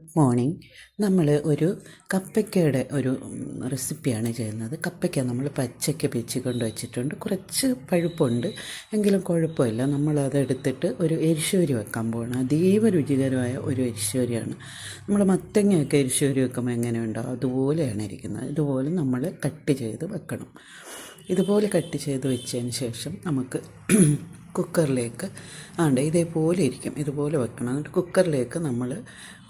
Morning നമ്മൾ ഒരു കപ്പയ്ക്കയുടെ ഒരു റെസിപ്പിയാണ് ചെയ്യുന്നത്. കപ്പയ്ക്ക നമ്മൾ പച്ചയ്ക്ക് പിച്ചി കൊണ്ട് വെച്ചിട്ടുണ്ട്. കുറച്ച് പഴുപ്പുണ്ട്. എങ്കിലും കുഴപ്പമില്ല. നമ്മളതെടുത്തിട്ട് ഒരു എരിശ്ശേരി വെക്കാൻ പോകണം അതീവ രുചികരമായ ഒരു എരിശ്ശൂരിയാണ്. നമ്മൾ മത്തങ്ങയൊക്കെ എരിശ്ശേരി വെക്കുമ്പോൾ എങ്ങനെയുണ്ടോ അതുപോലെയാണ് ഇരിക്കുന്നത്. ഇതുപോലെ നമ്മൾ കട്ട് ചെയ്ത് വെക്കണം. ഇതുപോലെ കട്ട് ചെയ്ത് വെച്ചതിന് ശേഷം നമുക്ക് കുക്കറിലേക്ക് ആണ്ട് ഇതേപോലെ ഇരിക്കും ഇതുപോലെ വെക്കണം. എന്നിട്ട് കുക്കറിലേക്ക് നമ്മൾ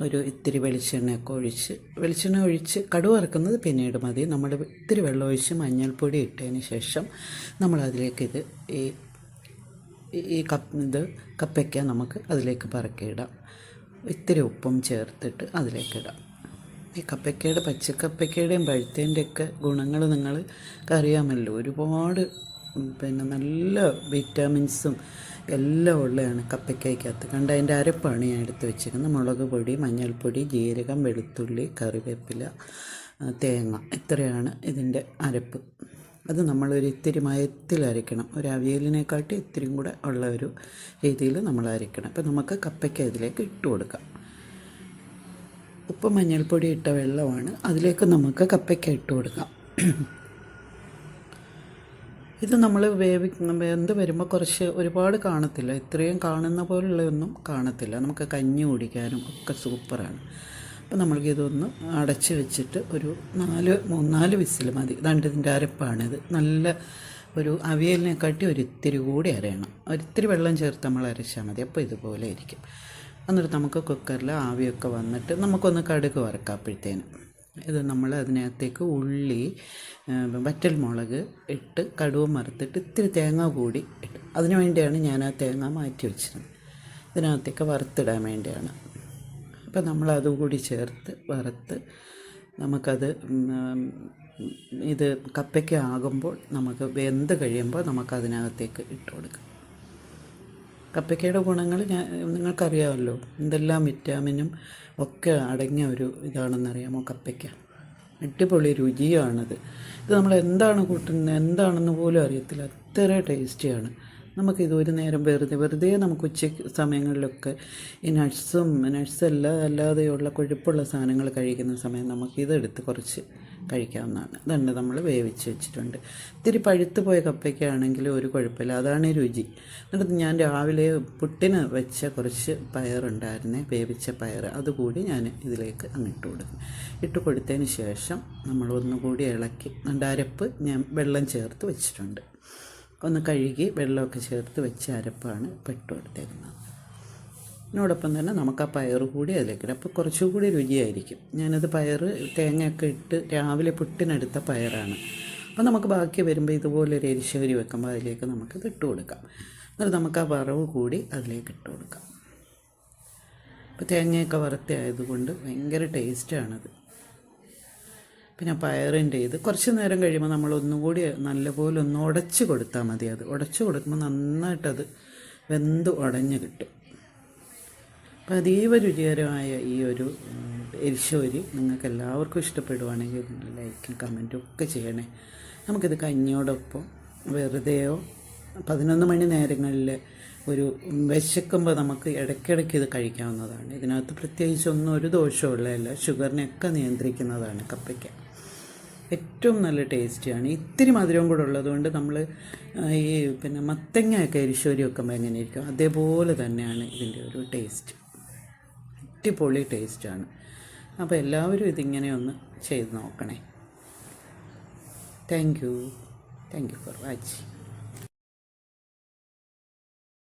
ഒരു ഇത്തിരി വെളിച്ചെണ്ണയൊക്കെ ഒഴിച്ച് വെളിച്ചെണ്ണ ഒഴിച്ച് കടുവ ഇറക്കുന്നത് പിന്നീട് മതി. നമ്മൾ ഇത്തിരി വെള്ളം ഒഴിച്ച് മഞ്ഞൾപ്പൊടി ഇട്ടതിന് ശേഷം നമ്മളതിലേക്ക് ഇത് ഈ ഈ കപ്പ് ഇത് കപ്പയ്ക്ക നമുക്ക് അതിലേക്ക് പറക്കിയിടാം. ഇത്തിരി ഉപ്പും ചേർത്തിട്ട് അതിലേക്ക് ഇടാം ഈ കപ്പയ്ക്കയുടെ പച്ചക്കപ്പയ്ക്കയുടെയും പഴുത്തേന്റെയൊക്കെ ഗുണങ്ങൾ നിങ്ങൾക്ക് അറിയാമല്ലോ. ഒരുപാട് പിന്നെ നല്ല വിറ്റാമിൻസും എല്ലാം ഉള്ളതാണ് കപ്പയ്ക്കകത്ത്. കണ്ട അതിന്റെ അരപ്പാണ് ഞാൻ എടുത്ത് വെച്ചിരിക്കുന്നത്. മുളക് പൊടി മഞ്ഞൾപ്പൊടി ജീരകം വെളുത്തുള്ളി കറിവേപ്പില തേങ്ങ. ഇത്രയാണ് ഇതിന്റെ അരപ്പ്. അത് നമ്മളൊരു ഇത്തിരി മയത്തിൽ അരയ്ക്കണം. ഒരു അവിയലിനെക്കാട്ടി ഇത്തിരിയും കൂടെ ഉള്ള ഒരു രീതിയിൽ നമ്മൾ അരയ്ക്കണം. അപ്പോൾ നമുക്ക് കപ്പയ്ക്ക ഇതിലേക്ക് ഇട്ട് കൊടുക്കാം. ഉപ്പ് മഞ്ഞൾപ്പൊടി ഇട്ട വെള്ളമാണ്. അതിലേക്ക് നമുക്ക് കപ്പയ്ക്ക ഇട്ട് കൊടുക്കാം. ഇത് നമ്മൾ വേവിക്കുന്ന വെന്ത് വരുമ്പോൾ കുറച്ച് ഒരുപാട് കാണത്തില്ല. ഇത്രയും കാണുന്ന പോലുള്ളതൊന്നും കാണത്തില്ല. നമുക്ക് കഞ്ഞി കുടിക്കാനും ഒക്കെ സൂപ്പറാണ്. അപ്പോൾ നമ്മൾക്ക് ഇതൊന്ന് അടച്ച് വെച്ചിട്ട് ഒരു നാല് മൂന്നാൽ വിസിൽ മതി. ദണ്ട് ഇതിന്റെ അരപ്പാണിത് നല്ല ഒരു അവിയലിനെക്കാട്ടി കാട്ടി ഒരിത്തിരി കൂടി അരയണം. ഒരിത്തിരി വെള്ളം ചേർത്ത് നമ്മൾ അരച്ചാൽ മതി. അപ്പോൾ ഇതുപോലെ ഇരിക്കും. എന്നിട്ട് നമുക്ക് കുക്കറിൽ ആവിയൊക്കെ വന്നിട്ട് നമുക്കൊന്ന് കടുക് വറക്കാപ്പോഴത്തേനും ഇത് നമ്മൾ അതിനകത്തേക്ക് ഉള്ളി വറ്റൽ മുളക് ഇട്ട് കടുവ മറുത്തിട്ട് ഇത്തിരി തേങ്ങ കൂടി ഇട്ട്. അതിന് വേണ്ടിയാണ് ഞാൻ ആ തേങ്ങ മാറ്റി വെച്ചിരുന്നത് ഇതിനകത്തേക്ക് വറുത്തിടാൻ വേണ്ടിയാണ്. അപ്പം നമ്മൾ അതുകൂടി ചേർത്ത് വറുത്ത് നമുക്കത് ഇത് കപ്പയ്ക്ക് ആകുമ്പോൾ നമുക്ക് വെന്ത് കഴിയുമ്പോൾ നമുക്കതിനകത്തേക്ക് ഇട്ട് കൊടുക്കാം. കപ്പയ്ക്കയുടെ ഗുണങ്ങൾ ഞാൻ നിങ്ങൾക്കറിയാമല്ലോ. എന്തെല്ലാം വിറ്റാമിനും ഒക്കെ അടങ്ങിയ ഒരു ഇതാണെന്നറിയാമോ കപ്പയ്ക്ക? അടിപൊളി രുചിയാണത്. ഇത് നമ്മൾ എന്താണ് കൂട്ടുന്നത് എന്താണെന്ന് പോലും അറിയത്തില്ല. അത്ര ടേസ്റ്റിയാണ്. നമുക്കിത് ഒരു നേരം വെറുതെ വെറുതെ നമുക്ക് ഉച്ചയ്ക്ക് സമയങ്ങളിലൊക്കെ ഈ നട്ട്സും നട്ട്സ് അല്ല അല്ലാതെയുള്ള കൊഴുപ്പുള്ള സാധനങ്ങൾ കഴിക്കുന്ന സമയം നമുക്കിതെടുത്ത് കുറച്ച് കഴിക്കാവുന്നതാണ്. ഇതുണ്ട് നമ്മൾ വേവിച്ച് വെച്ചിട്ടുണ്ട്. ഇത്തിരി പഴുത്ത് പോയ കപ്പയ്ക്കാണെങ്കിൽ ഒരു കുഴപ്പമില്ല. അതാണ് രുചി. എന്നിട്ട് ഞാൻ രാവിലെ പുട്ടിന് വെച്ച കുറച്ച് പയറുണ്ടായിരുന്നേ വേവിച്ച പയർ അതുകൂടി ഞാൻ ഇതിലേക്ക് അങ്ങിട്ട് കൊടുക്കും. ഇട്ട് കൊടുത്തതിന് ശേഷം നമ്മൾ ഒന്നുകൂടി ഇളക്കി രണ്ട് അരപ്പ് ഞാൻ വെള്ളം ചേർത്ത് വെച്ചിട്ടുണ്ട്. ഒന്ന് കഴുകി വെള്ളമൊക്കെ ചേർത്ത് വെച്ച അരപ്പാണ് പെട്ട് കൊടുത്തേക്കുന്നത്. ഇതിനോടൊപ്പം തന്നെ നമുക്ക് ആ പയർ കൂടി അതിലേക്ക് ഇടാം. അപ്പോൾ കുറച്ചുകൂടി രുചിയായിരിക്കും. ഞാനത് പയർ തേങ്ങയൊക്കെ ഇട്ട് രാവിലെ പുട്ടിനെടുത്ത പയറാണ്. അപ്പോൾ നമുക്ക് ബാക്കി വരുമ്പോൾ ഇതുപോലെ ഒരു എരിശ്ശേരി വെക്കുമ്പോൾ അതിലേക്ക് നമുക്കിത് ഇട്ട് കൊടുക്കാം. എന്നിട്ട് നമുക്ക് ആ വറവ് കൂടി അതിലേക്ക് ഇട്ട് കൊടുക്കാം. അപ്പോൾ തേങ്ങയൊക്കെ വറുത്തയായതുകൊണ്ട് ഭയങ്കര ടേസ്റ്റാണത്. പിന്നെ പയറിന്റെ ഇത് കുറച്ച് നേരം കഴിയുമ്പോൾ നമ്മൾ ഒന്നുകൂടി നല്ലപോലെ ഒന്ന് ഉടച്ച് കൊടുത്താൽ മതി അത്. ഉടച്ച് കൊടുക്കുമ്പോൾ നന്നായിട്ടത് വെന്ത് ഉടഞ്ഞ് കിട്ടും. അതീവ രുചികരമായ ഈ ഒരു എരിശോരി നിങ്ങൾക്ക് എല്ലാവർക്കും ഇഷ്ടപ്പെടുവാണെങ്കിൽ നിങ്ങൾ ലൈക്കും കമന്റും ഒക്കെ ചെയ്യണേ. നമുക്കിത് കഞ്ഞിയോടൊപ്പം വെറുതെയോ പതിനൊന്ന് മണി നേരങ്ങളിൽ ഒരു വിശക്കുമ്പോൾ നമുക്ക് ഇടയ്ക്കിടയ്ക്ക് ഇത് കഴിക്കാവുന്നതാണ്. ഇതിനകത്ത് പ്രത്യേകിച്ച് ഒന്നും ഒരു ദോഷമുള്ളതല്ല ഷുഗറിനെയൊക്കെ നിയന്ത്രിക്കുന്നതാണ് കപ്പയ്ക്ക. ഏറ്റവും നല്ല ടേസ്റ്റിയാണ്. ഇത്തിരി മധുരവും കൂടെ ഉള്ളതുകൊണ്ട് നമ്മൾ ഈ പിന്നെ മത്തങ്ങയൊക്കെ എരിശ്ശേരി വെക്കുമ്പോൾ എങ്ങനെ ഇരിക്കും. അതേപോലെ തന്നെയാണ് ഇതിന്റെ ഒരു ടേസ്റ്റ്. അടിപൊളി ടേസ്റ്റാണ്. അപ്പോൾ എല്ലാവരും ഇതിങ്ങനെ ഒന്ന് ചെയ്ത് നോക്കണേ. Thank you thank you for watching